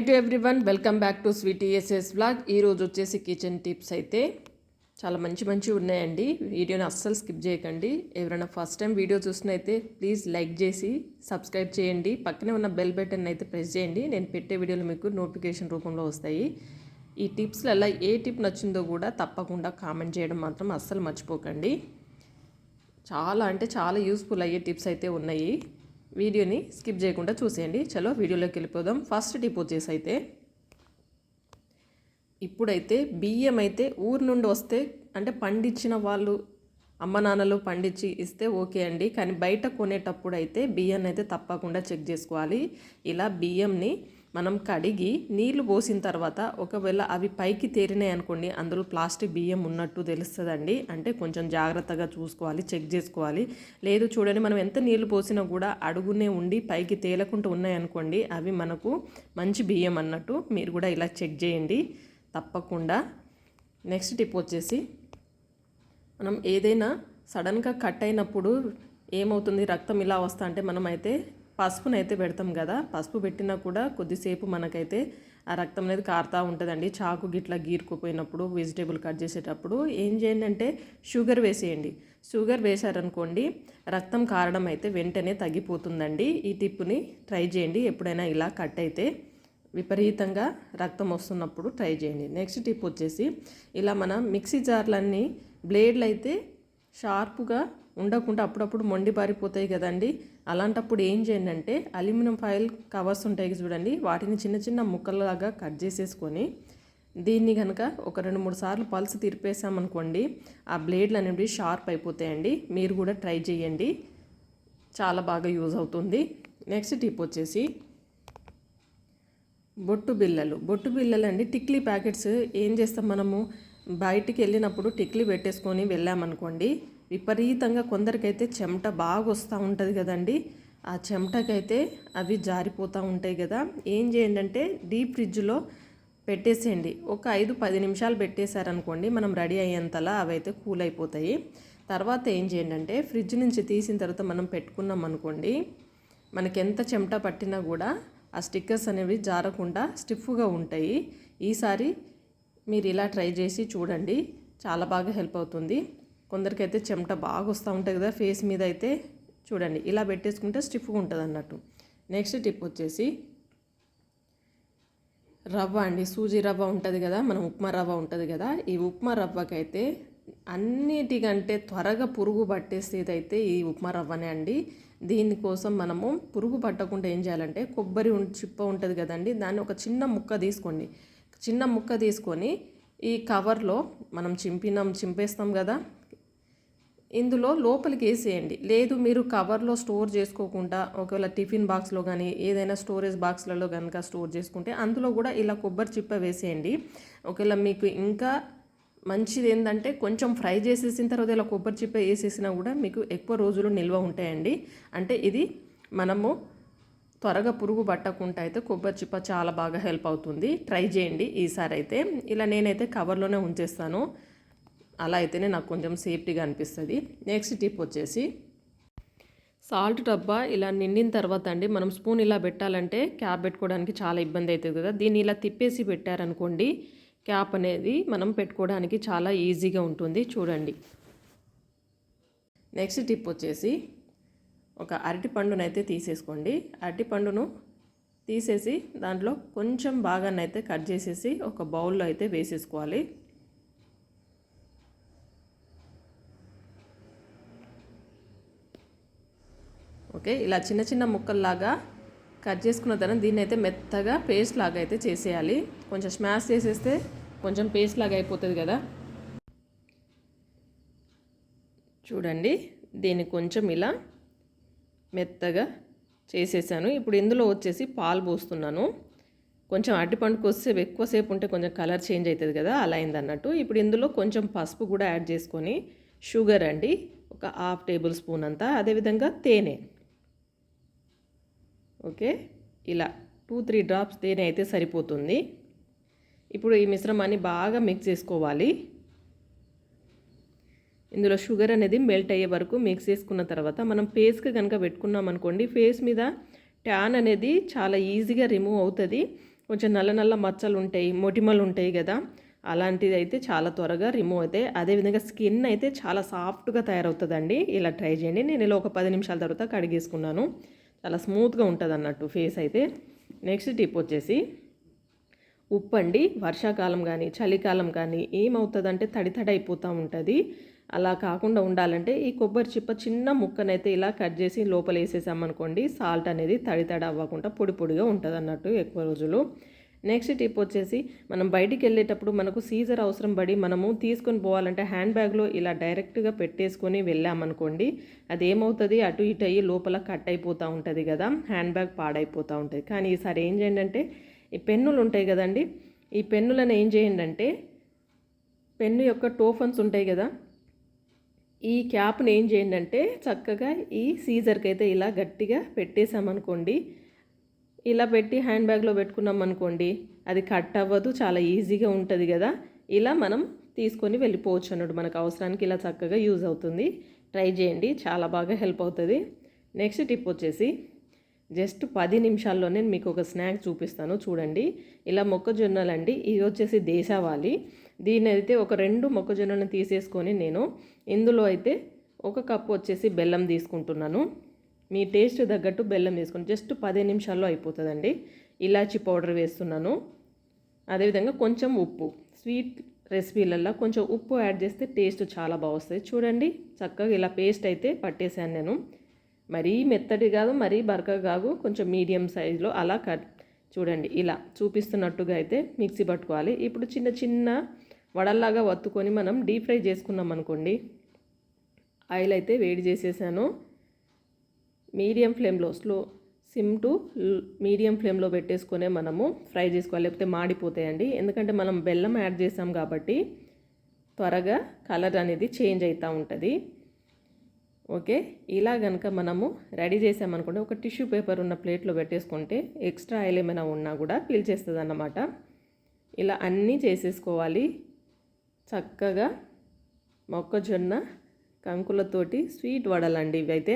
Hi to everyone welcome back to Sweety SS blog ఈరోజు వచ్చేసి kitchen tips అయితే చాలా మంచి మంచి ఉన్నాయండి. వీడియోని అస్సలు స్కిప్ చేయకండి. ఎవరైనా ఫస్ట్ టైం వీడియో చూసినైతే ప్లీజ్ లైక్ చేసి సబ్స్క్రైబ్ చేయండి. పక్కనే ఉన్న బెల్ బటన్ అయితే ప్రెస్ చేయండి. నేను పెట్టే వీడియోలు మీకు నోటిఫికేషన్ రూపంలో వస్తాయి. ఈ టిప్స్లలో ఏ టిప్ నచ్చిందో కూడా తప్పకుండా కామెంట్ చేయడం మాత్రం అస్సలు మర్చిపోకండి. చాలా అంటే చాలా యూస్ఫుల్ అయ్యే టిప్స్ అయితే ఉన్నాయి. వీడియోని స్కిప్ చేయకుండా చూసేయండి. చలో వీడియోలోకి వెళ్ళిపోదాం. ఫస్ట్ టిప్ వచ్చేసి అయితే ఇప్పుడైతే బియ్యం అయితే ఊరు నుండి వస్తే అంటే పండించిన వాళ్ళు అమ్మ నాన్నలు పండించి ఇస్తే ఓకే అండి. కానీ బయట కొనేటప్పుడు అయితే బియ్యాన్ని అయితే తప్పకుండా చెక్ చేసుకోవాలి. ఇలా బియ్యంని మనం కడిగి నీళ్ళు పోసిన తర్వాత ఒకవేళ అవి పైకి తేరినాయి అనుకోండి అందులో ప్లాస్టిక్ బియ్యం ఉన్నట్టు తెలుస్తుందండి. అంటే కొంచెం జాగ్రత్తగా చూసుకోవాలి చెక్ చేసుకోవాలి. లేదు చూడండి మనం ఎంత నీళ్ళు పోసినా కూడా అడుగునే ఉండి పైకి తేలకుండా ఉన్నాయనుకోండి అవి మనకు మంచి బియ్యం అన్నట్టు మీరు కూడా ఇలా చెక్ చేయండి. తప్పకుండా. నెక్స్ట్ టిప్ వచ్చేసి మనం ఏదైనా సడన్గా కట్ అయినప్పుడు ఏమవుతుంది రక్తం ఇలా వస్తా అంటే మనం పసుపునైతే పెడతాం కదా పసుపు పెట్టినా కూడా కొద్దిసేపు మనకైతే ఆ రక్తం అనేది కారుతూ ఉంటుందండి. చాకు గిట్లా గీరుకుపోయినప్పుడు వెజిటేబుల్ కట్ చేసేటప్పుడు ఏం చేయండి అంటే షుగర్ వేసేయండి. షుగర్ వేశారనుకోండి రక్తం కారడం అయితే వెంటనే తగ్గిపోతుందండి. ఈ టిప్పుని ట్రై చేయండి. ఎప్పుడైనా ఇలా కట్ అయితే విపరీతంగా రక్తం వస్తున్నప్పుడు ట్రై చేయండి. నెక్స్ట్ టిప్ వచ్చేసి ఇలా మన మిక్సీ జార్లన్నీ బ్లేడ్లు అయితే షార్ప్గా ఉండకుండా అప్పుడప్పుడు మొండి పారిపోతాయి కదండి. అలాంటప్పుడు ఏం చేయండి అంటే అల్యూమినియం ఫాయిల్ కవర్స్ ఉంటాయి చూడండి. వాటిని చిన్న చిన్న ముక్కలలాగా కట్ చేసేసుకొని దీన్ని కనుక ఒక రెండు మూడు సార్లు పల్స్ తిరిపేసామనుకోండి ఆ బ్లేడ్లు అనేవి షార్ప్ అయిపోతాయండి. మీరు కూడా ట్రై చేయండి. చాలా బాగా యూజ్ అవుతుంది. నెక్స్ట్ టిప్ వచ్చేసి బొట్టు బిల్లలు బొట్టు బిల్లలు అండి టిక్లీ ప్యాకెట్స్. ఏం చేస్తాం మనము? బయటికి వెళ్ళినప్పుడు టిక్లీ పెట్టేసుకొని వెళ్ళామనుకోండి విపరీతంగా కొందరికైతే చెమట బాగా వస్తూ ఉంటుంది కదండి. ఆ చెమటకైతే అవి జారిపోతూ ఉంటాయి కదా. ఏం చేయండి అంటే డీప్ ఫ్రిడ్జ్లో పెట్టేసేయండి. ఒక ఐదు పది నిమిషాలు పెట్టేశారనుకోండి మనం రెడీ అయ్యేంతలా అవైతే కూల్ అయిపోతాయి. తర్వాత ఏం చేయండి అంటే ఫ్రిడ్జ్ నుంచి తీసిన తర్వాత మనం పెట్టుకున్నాం అనుకోండి మనకి ఎంత చెమట పట్టినా కూడా ఆ స్టిక్కర్స్ అనేవి జారకుండా స్టిఫ్గా ఉంటాయి. ఈసారి మీరు ఇలా ట్రై చేసి చూడండి. చాలా బాగా హెల్ప్ అవుతుంది. కొందరికైతే చెమట బాగా వస్తూ ఉంటుంది కదా ఫేస్ మీద అయితే చూడండి. ఇలా పెట్టేసుకుంటే స్టిఫ్గా ఉంటుంది అన్నట్టు. నెక్స్ట్ టిప్ వచ్చేసి రవ్వ అండి. సూజీ రవ్వ ఉంటుంది కదా మనం ఉప్మా రవ్వ ఉంటుంది కదా ఈ ఉప్మా రవ్వకైతే అన్నిటికంటే త్వరగా పురుగు పట్టేసేది అయితే ఈ ఉప్మా రవ్వనే అండి. దీనికోసం మనము పురుగు పట్టకుండా ఏం చేయాలంటే కొబ్బరి చిప్ప ఉంటుంది కదండి దాన్ని ఒక చిన్న ముక్క తీసుకోండి. చిన్న ముక్క తీసుకొని ఈ కవర్లో మనం చింపినాం చింపేస్తాం కదా ఇందులో లోపలికి వేసేయండి. లేదు మీరు కవర్లో స్టోర్ చేసుకోకుండా ఒకవేళ టిఫిన్ బాక్స్లో కానీ ఏదైనా స్టోరేజ్ బాక్స్లలో కనుక స్టోర్ చేసుకుంటే అందులో కూడా ఇలా కొబ్బరి చిప్ప వేసేయండి. ఒకవేళ మీకు ఇంకా మంచిది ఏంటంటే కొంచెం ఫ్రై చేసేసిన తర్వాత ఇలా కొబ్బరి చిప్ప వేసేసినా కూడా మీకు ఎక్కువ రోజులు నిల్వ ఉంటాయండి. అంటే ఇది మనము త్వరగా పురుగు పట్టకుండా అయితే కొబ్బరి చిప్ప చాలా బాగా హెల్ప్ అవుతుంది. ట్రై చేయండి ఈసారి అయితే. ఇలా నేనైతే కవర్లోనే ఉంచేస్తాను. అలా అయితేనే నాకు కొంచెం సేఫ్టీగా అనిపిస్తుంది. నెక్స్ట్ టిప్ వచ్చేసి సాల్ట్ డబ్బా ఇలా నిండిన తర్వాత అండి మనం స్పూన్ ఇలా పెట్టాలంటే క్యాప్ పెట్టుకోవడానికి చాలా ఇబ్బంది అవుతుంది కదా. దీన్ని ఇలా తిప్పేసి పెట్టారనుకోండి క్యాప్ అనేది మనం పెట్టుకోవడానికి చాలా ఈజీగా ఉంటుంది. చూడండి. నెక్స్ట్ టిప్ వచ్చేసి ఒక అరటిపండునైతే తీసేసుకోండి. అరటిపండును తీసేసి దాంట్లో కొంచెం బాగానైతే కట్ చేసేసి ఒక బౌల్లో అయితే వేసేసుకోవాలి. ఓకే? ఇలా చిన్న చిన్న ముక్కల్లాగా కట్ చేసుకున్న తర్వాత దీన్ని అయితే మెత్తగా పేస్ట్ లాగా అయితే చేసేయాలి. కొంచెం స్మాష్ చేసేస్తే కొంచెం పేస్ట్ లాగా అయిపోతుంది కదా? చూడండి దీన్ని కొంచెం ఇలా మెత్తగా చేసేసాను. ఇప్పుడు ఇందులో వచ్చేసి పాలు పోస్తున్నాను. కొంచెం అరటిపండుకు వస్తే ఎక్కువసేపు ఉంటే కొంచెం కలర్ చేంజ్ అవుతుంది కదా? అలా అయింది అన్నట్టు ఇప్పుడు ఇందులో కొంచెం పసుపు కూడా యాడ్ చేసుకొని షుగర్ అండి ఒక హాఫ్ టేబుల్ స్పూన్ అంతా. అదేవిధంగా తేనె. ఓకే? ఇలా టూ త్రీ డ్రాప్స్ తేనె అయితే సరిపోతుంది. ఇప్పుడు ఈ మిశ్రమాన్ని బాగా మిక్స్ చేసుకోవాలి. ఇందులో షుగర్ అనేది మెల్ట్ అయ్యే వరకు మిక్స్ చేసుకున్న తర్వాత మనం ఫేస్కి కనుక పెట్టుకున్నాం అనుకోండి ఫేస్ మీద ట్యాన్ అనేది చాలా ఈజీగా రిమూవ్ అవుతుంది. కొంచెం నల్ల నల్ల మచ్చలు ఉంటాయి మొటిమలు ఉంటాయి కదా అలాంటిది అయితే చాలా త్వరగా రిమూవ్ అవుతాయి అదేవిధంగా స్కిన్ అయితే చాలా సాఫ్ట్గా తయారవుతుందండి. ఇలా ట్రై చేయండి. నేను ఇలా ఒక పది నిమిషాల తర్వాత కడిగేసుకున్నాను. చాలా స్మూత్గా ఉంటుంది అన్నట్టు ఫేస్ అయితే. నెక్స్ట్ టిప్ వచ్చేసి ఉప్పు అండి వర్షాకాలం కానీ చలికాలం కానీ ఏమవుతుందంటే తడి తడి అయిపోతూ ఉంటుంది. అలా కాకుండా ఉండాలంటే ఈ కొబ్బరి చిప్ప చిన్న ముక్కనైతే ఇలా కట్ చేసి లోపల వేసేసామనుకోండి సాల్ట్ అనేది తడి తడి అవ్వకుండా పొడి పొడిగా ఉంటుంది అన్నట్టు ఎక్కువ రోజులు. నెక్స్ట్ టిప్ వచ్చేసి మనం బయటికి వెళ్ళేటప్పుడు మనకు సీజర్ అవసరం పడి మనము తీసుకొని పోవాలంటే హ్యాండ్ బ్యాగ్లో ఇలా డైరెక్ట్గా పెట్టేసుకొని వెళ్ళామనుకోండి అది ఏమవుతుంది? అటు ఇటు అయ్యి లోపల కట్ అయిపోతూ ఉంటుంది కదా హ్యాండ్ బ్యాగ్ పాడైపోతూ ఉంటుంది. కానీ ఈసారి ఏం చేయండి అంటే ఈ పెన్నులు ఉంటాయి కదండి ఈ పెన్నులను ఏం చేయండి అంటే పెన్ను యొక్క టోఫన్స్ ఉంటాయి కదా ఈ క్యాప్ని ఏం చేయండి అంటే చక్కగా ఈ సీజర్కి అయితే ఇలా గట్టిగా పెట్టేసామనుకోండి ఇలా పెట్టి హ్యాండ్ బ్యాగ్లో పెట్టుకున్నాం అనుకోండి అది కట్ అవ్వదు చాలా ఈజీగా ఉంటుంది కదా. ఇలా మనం తీసుకొని వెళ్ళిపోవచ్చు అన్నట్టు మనకు అవసరానికి ఇలా చక్కగా యూజ్ అవుతుంది. ట్రై చేయండి చాలా బాగా హెల్ప్ అవుతుంది. నెక్స్ట్ టిప్ వచ్చేసి జస్ట్ పది నిమిషాల్లోనే మీకు ఒక స్నాక్ చూపిస్తాను చూడండి. ఇలా మొక్కజొన్నలండి ఇది వచ్చేసి దేశావాలి దీని అయితే ఒక రెండు మొక్కజొన్నలను తీసేసుకొని నేను ఇందులో అయితే ఒక కప్పు వచ్చేసి బెల్లం తీసుకుంటున్నాను. మీ టేస్ట్ తగ్గట్టు బెల్లం వేసుకోండి జస్ట్ పదిహేను నిమిషాల్లో అయిపోతుందండి. ఇలాచి పౌడర్ వేస్తున్నాను. అదేవిధంగా కొంచెం ఉప్పు. స్వీట్ రెసిపీలల్లో కొంచెం ఉప్పు యాడ్ చేస్తే టేస్ట్ చాలా బాగా వస్తుంది. చూడండి చక్కగా ఇలా పేస్ట్ అయితే పట్టేశాను నేను. మరీ మెత్తటి కాదు మరీ బరక కాదు కొంచెం మీడియం సైజులో అలా కట్. చూడండి ఇలా చూపిస్తున్నట్టుగా అయితే మిక్సీ పట్టుకోవాలి. ఇప్పుడు చిన్న చిన్న వడల్లాగా వత్తుకొని మనం డీప్ ఫ్రై చేసుకున్నాం అనుకోండి ఆయిల్ అయితే వేడి చేసేసాను. మీడియం ఫ్లేమ్లో స్లో సిమ్ టు మీడియం ఫ్లేమ్లో పెట్టేసుకునే మనము ఫ్రై చేసుకోవాలి. లేకపోతే మాడిపోతాయండి. ఎందుకంటే మనం బెల్లం యాడ్ చేసాం కాబట్టి త్వరగా కలర్ అనేది చేంజ్ అవుతూ ఉంటుంది. ఓకే? ఇలా కనుక మనము రెడీ చేసామనుకుంటే ఒక టిష్యూ పేపర్ ఉన్న ప్లేట్లో పెట్టేసుకుంటే ఎక్స్ట్రా ఆయిల్ ఏమైనా ఉన్నా కూడా పీల్చేస్తుంది అన్నమాట ఇలా అన్నీ చేసేసుకోవాలి. చక్కగా మొక్కజొన్న కంకులతోటి స్వీట్ వడలండి ఇవైతే.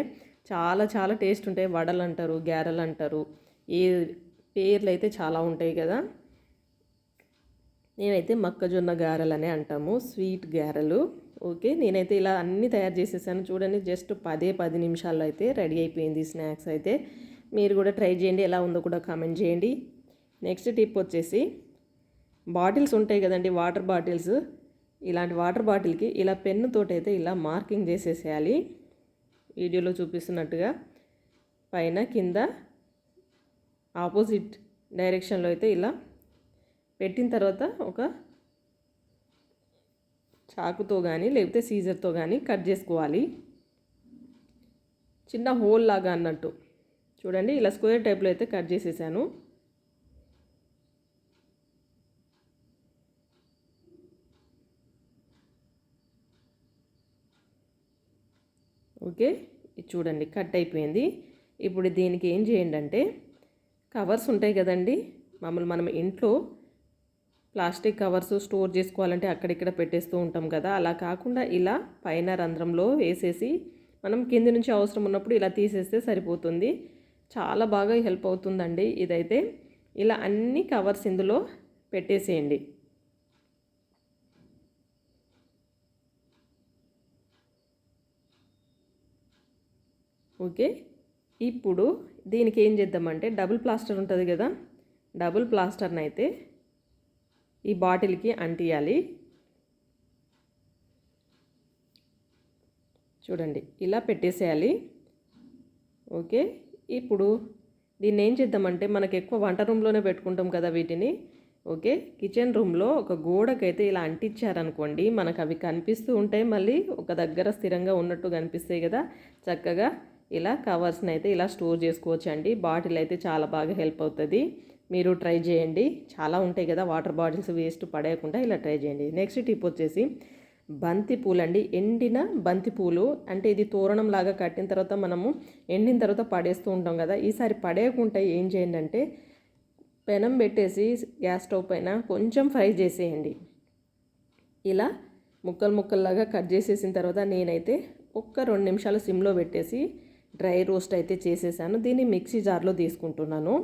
చాలా చాలా టేస్ట్ ఉంటాయి. వడలు అంటారు గారెలు అంటారు ఏ పేర్లు అయితే చాలా ఉంటాయి కదా. నేనైతే మొక్కజొన్న గారెలు అనే అంటాము. స్వీట్ గారెలు. ఓకే నేనైతే ఇలా అన్నీ తయారు చేసేసాను. చూడండి జస్ట్ పదే పది నిమిషాల్లో అయితే రెడీ అయిపోయింది స్నాక్స్ అయితే. మీరు కూడా ట్రై చేయండి. ఎలా ఉందో కూడా కామెంట్ చేయండి. నెక్స్ట్ టిప్ వచ్చేసి బాటిల్స్ ఉంటాయి కదండి వాటర్ బాటిల్స్. ఇలాంటి వాటర్ బాటిల్కి ఇలా పెన్నుతోటి అయితే ఇలా మార్కింగ్ చేసేసేయాలి. వీడియోలో చూపిస్తున్నట్టుగా పైన కింద ఆపోజిట్ డైరెక్షన్లో అయితే ఇలా పెట్టిన తర్వాత ఒక చాకుతో కానీ లేకపోతే సీజర్తో కానీ కట్ చేసుకోవాలి. చిన్న హోల్ లాగా అన్నట్టు. చూడండి ఇలా స్క్వేర్ టైప్లో అయితే కట్ చేసేసాను. ఓకే ఇది చూడండి కట్ అయిపోయింది. ఇప్పుడు దీనికి ఏం చేయండి అంటే కవర్స్ ఉంటాయి కదండి మామూలు మనం ఇంట్లో ప్లాస్టిక్ కవర్స్ స్టోర్ చేసుకోవాలంటే అక్కడిక్కడ పెట్టేస్తూ ఉంటాం కదా. అలా కాకుండా ఇలా పైన రంధ్రంలో వేసేసి మనం కింది నుంచి అవసరం ఉన్నప్పుడు ఇలా తీసేస్తే సరిపోతుంది. చాలా బాగా హెల్ప్ అవుతుందండి ఇదైతే. ఇలా అన్ని కవర్స్ ఇందులో పెట్టేసేయండి. ఓకే? ఇప్పుడు దీనికి ఏం చేద్దామంటే డబుల్ ప్లాస్టర్ ఉంటుంది కదా డబుల్ ప్లాస్టర్ని అయితే ఈ బాటిల్కి అంటియాలి. చూడండి ఇలా పెట్టేసేయాలి. ఓకే? ఇప్పుడు దీన్ని ఏం చేద్దామంటే మనకు ఎక్కువ వంట రూమ్లోనే పెట్టుకుంటాం కదా వీటిని. ఓకే? కిచెన్ రూమ్లో ఒక గోడకైతే ఇలా అంటించారనుకోండి మనకు అవి కనిపిస్తూ ఉంటాయి. మళ్ళీ ఒక దగ్గర స్థిరంగా ఉన్నట్టు కనిపిస్తాయి కదా చక్కగా. ఇలా కవర్స్ని అయితే ఇలా స్టోర్ చేసుకోవచ్చు అండి బాటిల్ అయితే చాలా బాగా హెల్ప్ అవుతుంది. మీరు ట్రై చేయండి. చాలా ఉంటాయి కదా వాటర్ బాటిల్స్ వేస్ట్ పడేయకుండా ఇలా ట్రై చేయండి. నెక్స్ట్ టిప్ వచ్చేసి బంతి పూలు అండి ఎండిన బంతి పూలు అంటే ఇది తోరణం లాగా కట్టిన తర్వాత మనము ఎండిన తర్వాత పడేస్తూ ఉంటాం కదా. ఈసారి పడేయకుండా ఏం చేయండి అంటే పెనం పెట్టేసి గ్యాస్ స్టవ్ పైన కొంచెం ఫ్రై చేసేయండి. ఇలా ముక్కలు ముక్కల్లాగా కట్ చేసేసిన తర్వాత నేనైతే ఒక్క రెండు నిమిషాలు సిమ్లో పెట్టేసి డ్రై రోస్ట్ అయితే చేసేసాను. దీన్ని మిక్సీ జార్లో తీసుకుంటున్నాను.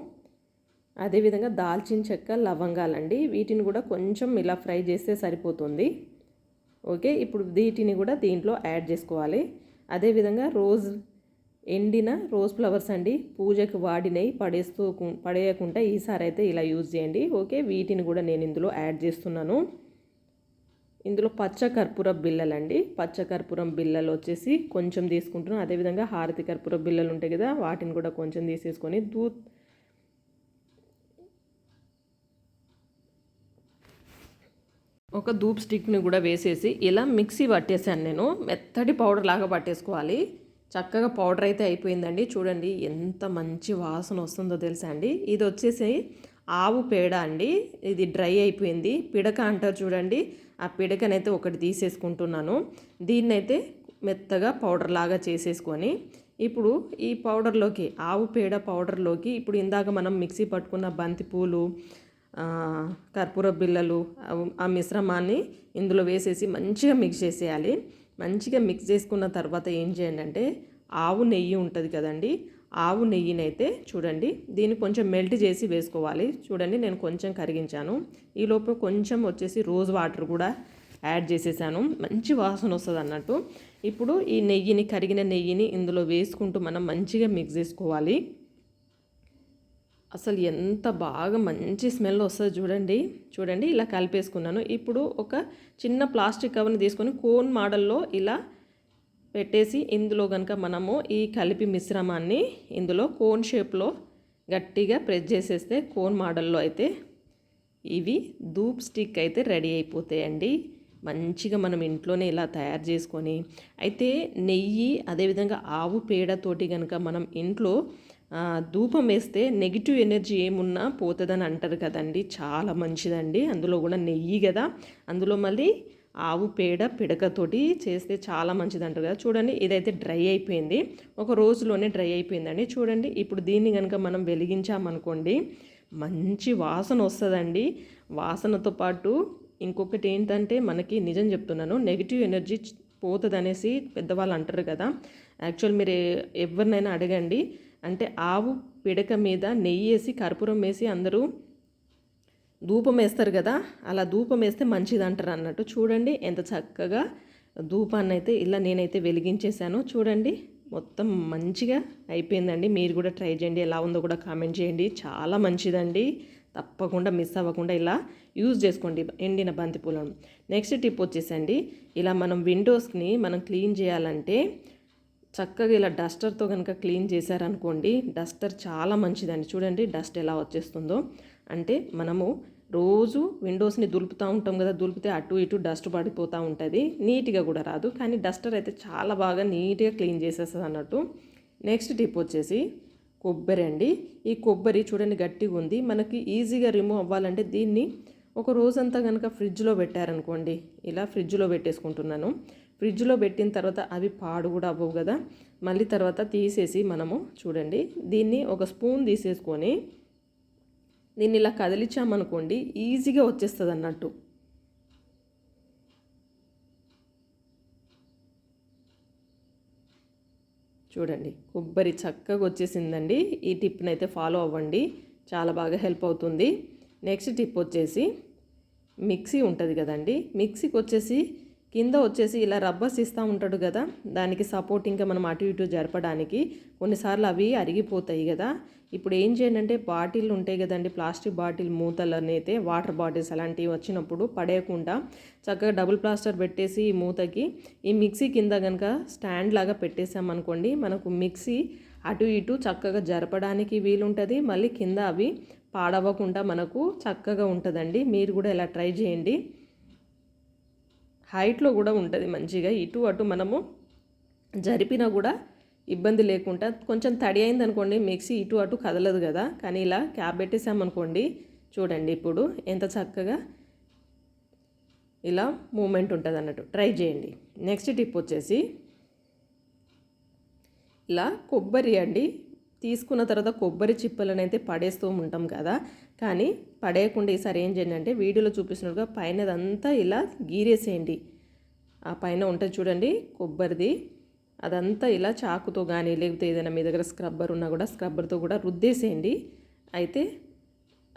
అదేవిధంగా దాల్చిన చెక్క లవంగాలండి వీటిని కూడా కొంచెం ఇలా ఫ్రై చేస్తే సరిపోతుంది. ఓకే ఇప్పుడు వీటిని కూడా దీంట్లో యాడ్ చేసుకోవాలి. అదేవిధంగా రోజ్ ఎండిన రోజ్ ఫ్లవర్స్ అండి పూజకు వాడినవి పడేస్తూ పడేయకుండా ఈసారి అయితే ఇలా యూజ్ చేయండి. ఓకే వీటిని కూడా నేను ఇందులో యాడ్ చేస్తున్నాను. ఇందులో పచ్చ కర్పూరం బిళ్ళలండి. పచ్చ కర్పూరం బిళ్ళలు వచ్చేసి కొంచెం తీసుకుంటున్నాను అదేవిధంగా హారతి కర్పూర బిళ్ళలు ఉంటాయి కదా వాటిని కూడా కొంచెం తీసేసుకొని దూ ఒక ధూప్ స్టిక్ని కూడా వేసేసి ఇలా మిక్సీ పట్టేసాను నేను. మెత్తటి పౌడర్ లాగా పట్టేసుకోవాలి. చక్కగా పౌడర్ అయితే అయిపోయిందండి. చూడండి ఎంత మంచి వాసన వస్తుందో తెలుసా అండి. ఇది వచ్చేసి ఆవు పేడ అండి. ఇది డ్రై అయిపోయింది. పిడక అంటారు చూడండి. ఆ పిడకనైతే ఒకటి తీసేసుకుంటున్నాను. దీన్నైతే మెత్తగా పౌడర్ లాగా చేసేసుకొని ఇప్పుడు ఈ పౌడర్లోకి ఆవు పేడ పౌడర్లోకి ఇప్పుడు ఇందాక మనం మిక్సీ పట్టుకున్న బంతిపూలు కర్పూర బిళ్ళలు ఆ మిశ్రమాన్ని ఇందులో వేసేసి మంచిగా మిక్స్ చేసేయాలి. మంచిగా మిక్స్ చేసుకున్న తర్వాత ఏం చేయండి అంటే ఆవు నెయ్యి ఉంటుంది కదండి ఆవు నెయ్యినైతే చూడండి దీన్ని కొంచెం మెల్ట్ చేసి వేసుకోవాలి. చూడండి నేను కొంచెం కరిగించాను. ఈ లోపు కొంచెం వచ్చేసి రోజ్ వాటర్ కూడా యాడ్ చేసేసాను. మంచి వాసన వస్తుంది అన్నట్టు. ఇప్పుడు ఈ నెయ్యిని కరిగిన నెయ్యిని ఇందులో వేసుకుంటూ మనం మంచిగా మిక్స్ చేసుకోవాలి. అసలు ఎంత బాగా మంచి స్మెల్ వస్తుంది చూడండి. చూడండి ఇలా కలిపేసుకున్నాను. ఇప్పుడు ఒక చిన్న ప్లాస్టిక్ కవర్ని తీసుకొని కోన్ మోడల్లో ఇలా పెట్టేసి ఇందులో కనుక మనము ఈ కలిపి మిశ్రమాన్ని ఇందులో కోన్ షేప్లో గట్టిగా ప్రెస్ చేసేస్తే కోన్ మోడల్లో అయితే ఇవి ధూప్ స్టిక్ అయితే రెడీ అయిపోతాయండి. మంచిగా మనం ఇంట్లోనే ఇలా తయారు చేసుకొని అయితే నెయ్యి అదేవిధంగా ఆవు పేడతోటి కనుక మనం ఇంట్లో ధూపం వేస్తే నెగిటివ్ ఎనర్జీ ఏమున్నా పోతుందని అంటారు కదండి. చాలా మంచిదండి. అందులో కూడా నెయ్యి కదా. అందులో మళ్ళీ ఆవు పేడ పిడకతోటి చేస్తే చాలా మంచిది అంటారు కదా. చూడండి ఇదైతే డ్రై అయిపోయింది. ఒక రోజులోనే డ్రై అయిపోయిందండి. చూడండి ఇప్పుడు దీన్ని కనుక మనం వెలిగించామనుకోండి మంచి వాసన వస్తుందండి. వాసనతో పాటు ఇంకొకటి ఏంటంటే మనకి నిజం చెప్తున్నాను నెగిటివ్ ఎనర్జీ పోతుంది అనేసి పెద్దవాళ్ళు అంటారు కదా. యాక్చువల్ మీరు ఎవరినైనా అడగండి అంటే ఆవు పిడక మీద నెయ్యి వేసి కర్పూరం వేసి అందరూ ధూపం వేస్తారు కదా అలా ధూపం వేస్తే మంచిది అంటారు అన్నట్టు. చూడండి ఎంత చక్కగా ధూపాన్ని అయితే ఇలా నేనైతే వెలిగించేశాను. చూడండి మొత్తం మంచిగా అయిపోయిందండి. మీరు కూడా ట్రై చేయండి ఎలా ఉందో కూడా కామెంట్ చేయండి. చాలా మంచిదండి. తప్పకుండా మిస్ అవ్వకుండా ఇలా యూజ్ చేసుకోండి ఎండిన బంతిపూలను. నెక్స్ట్ టిప్ వచ్చేసండి. ఇలా మనం విండోస్ని మనం క్లీన్ చేయాలంటే చక్కగా ఇలా డస్టర్తో కనుక క్లీన్ చేశారనుకోండి డస్టర్ చాలా మంచిదండి. చూడండి డస్ట్ ఎలా వచ్చేస్తుందో. అంటే మనము రోజు విండోస్ని దులుపుతూ ఉంటాం కదా దులిపితే అటు ఇటు డస్ట్ పడిపోతూ ఉంటుంది. నీట్గా కూడా రాదు. కానీ డస్టర్ అయితే చాలా బాగా నీట్గా క్లీన్ చేసేస్తుంది అన్నట్టు. నెక్స్ట్ టిప్ వచ్చేసి కొబ్బరి అండి. ఈ కొబ్బరి చూడండి గట్టిగా ఉంది. మనకి ఈజీగా రిమూవ్ అవ్వాలంటే దీన్ని ఒక రోజంతా కనుక ఫ్రిడ్జ్లో పెట్టారనుకోండి ఇలా ఫ్రిడ్జ్లో పెట్టేసుకుంటున్నాను. ఫ్రిడ్జ్లో పెట్టిన తర్వాత అవి పాడు కూడా అవ్వవు కదా. మళ్ళీ తర్వాత తీసేసి మనము చూడండి దీన్ని ఒక స్పూన్ తీసేసుకొని దీన్ని ఇలా కదిలించామనుకోండి ఈజీగా వచ్చేస్తుంది అన్నట్టు చూడండి కొబ్బరి చక్కగా వచ్చేసిందండి. ఈ టిప్ని అయితే ఫాలో అవ్వండి. చాలా బాగా హెల్ప్ అవుతుంది. నెక్స్ట్ టిప్ వచ్చేసి మిక్సీ ఉంటుంది కదండి. మిక్సీకి వచ్చేసి కింద వచ్చేసి ఇలా రబ్బర్స్ ఇస్తూ ఉంటాడు కదా దానికి సపోర్ట్ ఇంకా మనం అటు ఇటు జరపడానికి కొన్నిసార్లు అవి అరిగిపోతాయి కదా. ఇప్పుడు ఏం చేయండి అంటే బాటిల్ ఉంటాయి కదండి ప్లాస్టిక్ బాటిల్ మూతలు అయితే వాటర్ బాటిల్స్ అలాంటివి వచ్చినప్పుడు పడేయకుండా చక్కగా డబుల్ ప్లాస్టర్ పెట్టేసి ఈ మూతకి ఈ మిక్సీ కింద కనుక స్టాండ్ లాగా పెట్టేసామనుకోండి మనకు మిక్సీ అటు ఇటు చక్కగా జరపడానికి వీలుంటుంది. మళ్ళీ కింద అవి పాడవకుండా మనకు చక్కగా ఉంటుందండి. మీరు కూడా ఇలా ట్రై చేయండి. హైట్లో కూడా ఉంటుంది మంచిగా. ఇటు అటు మనము జరిపినా కూడా ఇబ్బంది లేకుండా కొంచెం తడి అయింది అనుకోండి మిక్సీ ఇటు అటు కదలదు కదా. కానీ ఇలా క్యాబ్ పెట్టేసామనుకోండి చూడండి ఇప్పుడు ఎంత చక్కగా ఇలా మూమెంట్ ఉంటుంది అన్నట్టు. ట్రై చేయండి. నెక్స్ట్ టిప్ వచ్చేసి ఇలా కొబ్బరి అండి తీసుకున్న తర్వాత కొబ్బరి చిప్పలను అయితే పడేస్తూ ఉంటాం కదా. కానీ పడేయకుండా ఈసారి ఏం చేయండి అంటే వీడియోలో చూపిస్తున్నట్టుగా పైనదంతా ఇలా గీరేసేయండి. ఆ పైన ఉంటుంది చూడండి కొబ్బరిది. అదంతా ఇలా చాకుతో కానీ లేకపోతే ఏదైనా మీ దగ్గర స్క్రబ్బర్ ఉన్నా కూడా స్క్రబ్బర్తో కూడా రుద్దేసేయండి. అయితే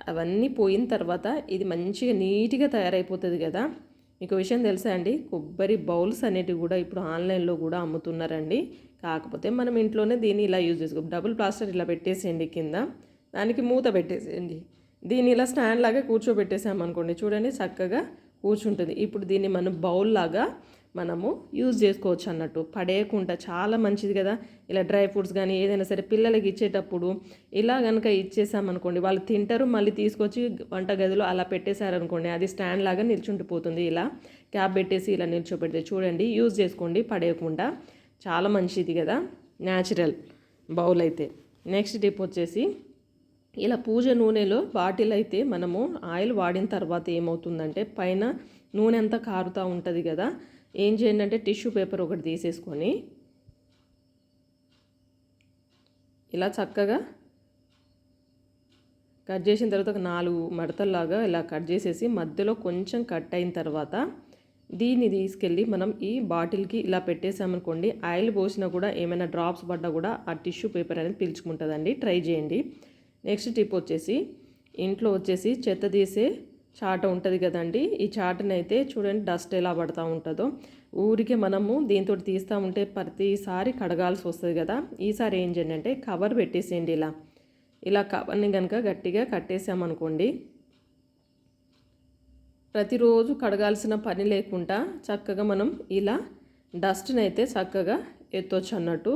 అవన్నీ పోయిన తర్వాత ఇది మంచిగా నీట్గా తయారైపోతుంది కదా. మీకు విషయం తెలుసా అండి? కొబ్బరి బౌల్స్ అనేటివి కూడా ఇప్పుడు ఆన్లైన్లో కూడా అమ్ముతున్నారండి. కాకపోతే మనం ఇంట్లోనే దీన్ని ఇలా యూజ్ చేసుకో డబుల్ ప్లాస్టర్ ఇలా పెట్టేసేయండి కింద. దానికి మూత పెట్టేసేయండి. దీన్ని ఇలా స్టాండ్ లాగా కూర్చోబెట్టేసామనుకోండి చూడండి చక్కగా కూర్చుంటుంది. ఇప్పుడు దీన్ని మనం బౌల్ లాగా మనము యూజ్ చేసుకోవచ్చు అన్నట్టు. పడేయకుండా చాలా మంచిది కదా. ఇలా డ్రై ఫ్రూట్స్ కానీ ఏదైనా సరే పిల్లలకి ఇచ్చేటప్పుడు ఇలా కనుక ఇచ్చేసామనుకోండి వాళ్ళు తింటారు మళ్ళీ తీసుకొచ్చి వంట గదిలో అలా పెట్టేశారనుకోండి అది స్టాండ్ లాగా నిల్చుండిపోతుంది ఇలా క్యాప్ పెట్టేసి ఇలా నిల్చోబెడితే చూడండి యూజ్ చేసుకోండి పడేయకుండా చాలా మంచిది కదా. న్యాచురల్ బౌల్ అయితే. నెక్స్ట్ టిప్ వచ్చేసి ఇలా పూజ నూనెలో బాటిల్ అయితే మనము ఆయిల్ వాడిన తర్వాత ఏమవుతుందంటే పైన నూనె అంతా కారుతూ ఉంటుంది కదా. ఏం చేయండి అంటే టిష్యూ పేపర్ ఒకటి తీసేసుకొని ఇలా చక్కగా కట్ చేసిన తర్వాత ఒక నాలుగు మడతల్లాగా ఇలా కట్ చేసేసి మధ్యలో కొంచెం కట్ అయిన తర్వాత దీన్ని తీసుకెళ్ళి మనం ఈ బాటిల్కి ఇలా పెట్టేసామనుకోండి ఆయిల్ పోసినా కూడా ఏమైనా డ్రాప్స్ పడ్డా కూడా ఆ టిష్యూ పేపర్ అనేది పీల్చుకుంటుందండి. ట్రై చేయండి. నెక్స్ట్ టిప్ వచ్చేసి ఇంట్లో వచ్చేసి చెత్త తీసే చాట ఉంటుంది కదండి. ఈ చాటని అయితే చూడండి డస్ట్ ఎలా పడుతూ ఉంటుందో. ఊరికే మనము దీంతో తీస్తూ ఉంటే ప్రతిసారి కడగాల్సి వస్తుంది కదా. ఈసారి ఏం చేయండి అంటే కవర్ పెట్టేసేయండి ఇలా. ఇలా కవర్ని కనుక గట్టిగా కట్టేసామనుకోండి ప్రతిరోజు కడగాల్సిన పని లేకుండా చక్కగా మనం ఇలా డస్ట్ని అయితే చక్కగా ఎత్తొచ్చు అన్నట్టు.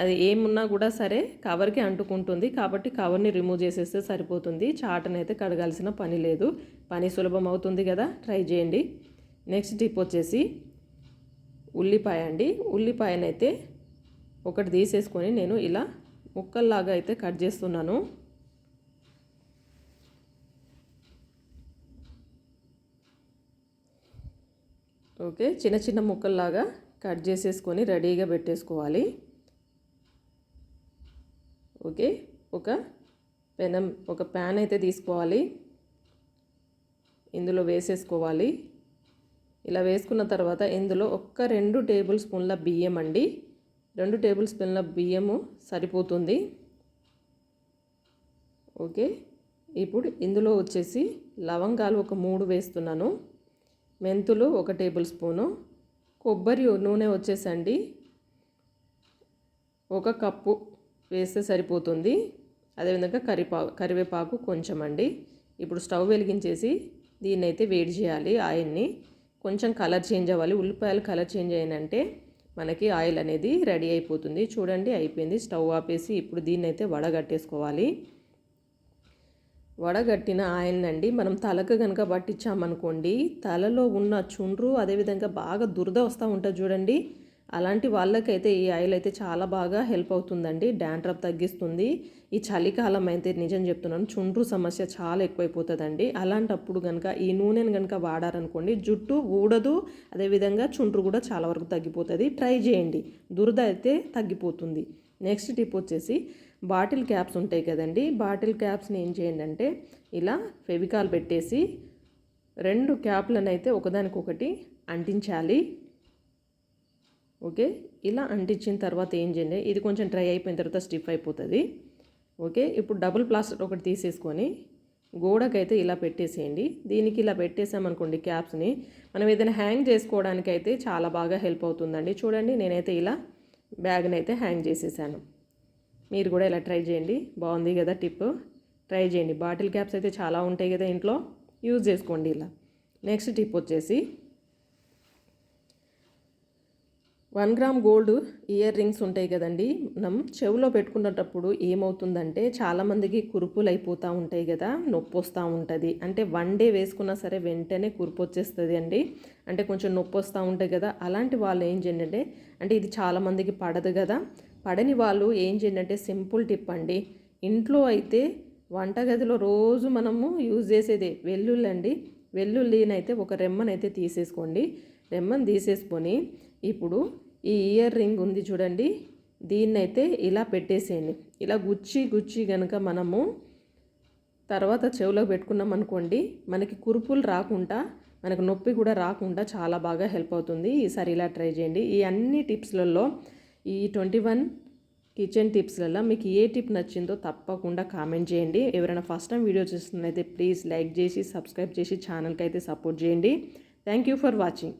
అది ఏమున్నా కూడా సరే కవర్కి అంటుకుంటుంది. కాబట్టి కవర్ని రిమూవ్ చేసేస్తే సరిపోతుంది. చాటని అయితే కడగాల్సిన పని లేదు. పని సులభం అవుతుంది కదా. ట్రై చేయండి. నెక్స్ట్ టిప్ వచ్చేసి ఉల్లిపాయ అండి. ఉల్లిపాయనైతే ఒకటి తీసేసుకొని నేను ఇలా ముక్కల్లాగా అయితే కట్ చేస్తున్నాను. ఓకే. చిన్న చిన్న ముక్కల్లాగా కట్ చేసేసుకొని రెడీగా పెట్టేసుకోవాలి. ఓకే ఒక పెనం ఒక ప్యాన్ అయితే తీసుకోవాలి. ఇందులో వేసేసుకోవాలి. ఇలా వేసుకున్న తర్వాత ఇందులో ఒక్క రెండు టేబుల్ స్పూన్ల బియ్యం అండి. రెండు టేబుల్ స్పూన్ల బియ్యము సరిపోతుంది. ఓకే. ఇప్పుడు ఇందులో వచ్చేసి లవంగాలు ఒక మూడు వేస్తున్నాను. మెంతులు ఒక టేబుల్ స్పూను. కొబ్బరి నూనె వచ్చేసండి. ఒక కప్పు వేస్తే సరిపోతుంది. అదేవిధంగా కరిపా కరివేపాకు కొంచెం అండి ఇప్పుడు స్టవ్ వెలిగించేసి దీన్ని అయితే వేడి చేయాలి ఆయిల్ని. కొంచెం కలర్ చేంజ్ అవ్వాలి. ఉల్లిపాయలు కలర్ చేంజ్ అయ్యానంటే మనకి ఆయిల్ అనేది రెడీ అయిపోతుంది. చూడండి అయిపోయింది. స్టవ్ ఆపేసి ఇప్పుడు దీన్ని అయితే వడగట్టేసుకోవాలి. వడగట్టిన ఆయిల్ అండి మనం తలకు కనుక పట్టించామనుకోండి తలలో ఉన్న చుండ్రు అదేవిధంగా బాగా దురద వస్తూ ఉంటుంది చూడండి. అలాంటి వాళ్ళకైతే ఈ ఆయిల్ అయితే చాలా బాగా హెల్ప్ అవుతుందండి. డాండ్రఫ్ తగ్గిస్తుంది. ఈ చలికాలం అయితే నిజం చెప్తున్నాను చుండ్రు సమస్య చాలా ఎక్కువైపోతుందండి. అలాంటప్పుడు కనుక ఈ నూనెను కనుక వాడారనుకోండి జుట్టు ఊడదు అదేవిధంగా చుండ్రు కూడా చాలా వరకు తగ్గిపోతుంది. ట్రై చేయండి దురద అయితే తగ్గిపోతుంది. నెక్స్ట్ టిప్ వచ్చేసి బాటిల్ క్యాప్స్ ఉంటాయి కదండి బాటిల్ క్యాప్స్ని ఏం చేయండి అంటే ఇలా ఫెవికాల్ పెట్టేసి రెండు క్యాప్లను అయితే ఒకదానికొకటి అంటించాలి. ఓకే? ఇలా అంటించిన తర్వాత ఏం చేయండి? ఇది కొంచెం డ్రై అయిపోయిన తర్వాత స్టిఫ్ అయిపోతుంది. ఓకే? ఇప్పుడు డబుల్ ప్లాస్టర్ ఒకటి తీసేసుకొని గోడకైతే ఇలా పెట్టేసేయండి. దీనికి ఇలా పెట్టేసామనుకోండి క్యాప్స్ని మనం ఏదైనా హ్యాంగ్ చేసుకోవడానికి అయితే చాలా బాగా హెల్ప్ అవుతుందండి. చూడండి నేనైతే ఇలా బ్యాగ్ని అయితే హ్యాంగ్ చేసేసాను. మీరు కూడా ఇలా ట్రై చేయండి. బాగుంది కదా టిప్. ట్రై చేయండి. బాటిల్ క్యాప్స్ అయితే చాలా ఉంటాయి కదా ఇంట్లో. యూజ్ చేసుకోండి ఇలా. నెక్స్ట్ టిప్ వచ్చేసి one gram gold ear rings ఉంటాయి కదండి. మనం చెవిలో పెట్టుకునేటప్పుడు ఏమవుతుందంటే చాలామందికి కురుపులు అయిపోతూ ఉంటాయి కదా నొప్పి వస్తూ ఉంటుంది. అంటే వన్ డే వేసుకున్నా సరే వెంటనే కురుపు వచ్చేస్తుంది అండి. అంటే కొంచెం నొప్పి వస్తూ ఉంటాయి కదా అలాంటి వాళ్ళు ఏం చేయండి అంటే ఇది చాలామందికి పడదు కదా. పడని వాళ్ళు ఏం చేయండి సింపుల్ టిప్ అండి. ఇంట్లో అయితే వంటగదిలో రోజు మనము యూజ్ చేసేదే వెల్లుల్లి అండి. వెల్లుల్లినైతే ఒక రెమ్మనైతే తీసేసుకోండి. రెమ్మను తీసేసుకొని ఇప్పుడు ఈ ఇయర్ రింగ్ ఉంది చూడండి. దీన్నైతే ఇలా పెట్టేసేయండి. ఇలా గుచ్చి గుచ్చి గనక మనము తర్వాత చెవిలో పెట్టుకున్నాం అనుకోండి మనకి కురుపులు రాకుండా మనకు నొప్పి కూడా రాకుండా చాలా బాగా హెల్ప్ అవుతుంది. ఈసారి ఇలా ట్రై చేయండి. ఈ అన్ని టిప్స్లలో ఈ ట్వంటీ వన్ కిచెన్ టిప్స్లలో మీకు ఏ టిప్ నచ్చిందో తప్పకుండా కామెంట్ చేయండి. ఎవరైనా ఫస్ట్ టైం వీడియో చూస్తున్నైతే ప్లీజ్ లైక్ చేసి సబ్స్క్రైబ్ చేసి ఛానల్కి అయితే సపోర్ట్ చేయండి. Thank you for watching.